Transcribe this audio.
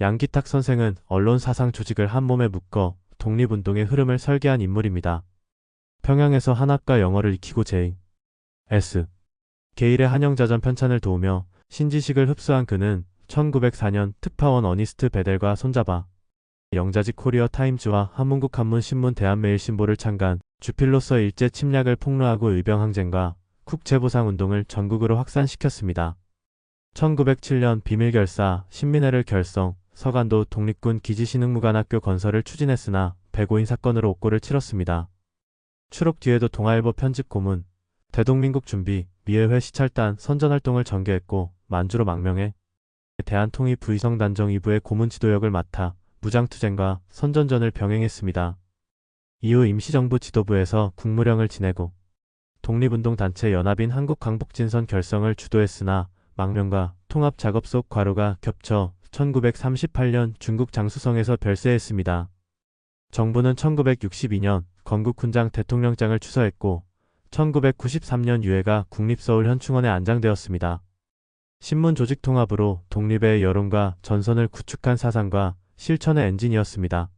양기탁 선생은 언론 사상 조직을 한 몸에 묶어 독립운동의 흐름을 설계한 인물입니다. 평양에서 한학과 영어를 익히고 제 S. 게일의 한영자전 편찬을 도우며 신지식을 흡수한 그는 1904년 특파원 어니스트 베델과 손잡아 영자직 코리어 타임즈와 한문국 한문 신문 대한매일신보를 창간 주필로서 일제 침략을 폭로하고 의병항쟁과 국제보상 운동을 전국으로 확산시켰습니다. 1907년 비밀결사 신민회를 결성, 서간도 독립군 기지신흥무관학교 건설을 추진했으나 배고인 사건으로 옥고를 치렀습니다. 추록 뒤에도 동아일보 편집 고문, 대동민국 준비, 미해회 시찰단 선전활동을 전개했고 만주로 망명해 대한통일 부의성단정 2부의 고문 지도역을 맡아 무장투쟁과 선전전을 병행했습니다. 이후 임시정부 지도부에서 국무령을 지내고 독립운동 단체 연합인 한국광복진선 결성을 주도했으나 망명과 통합 작업 속 과로가 겹쳐 1938년 중국 장수성에서 별세했습니다. 정부는 1962년 건국훈장 대통령장을 추서했고 1993년 유해가 국립서울현충원에 안장되었습니다. 신문 조직 통합으로 독립의 여론과 전선을 구축한 사상과 실천의 엔진이었습니다.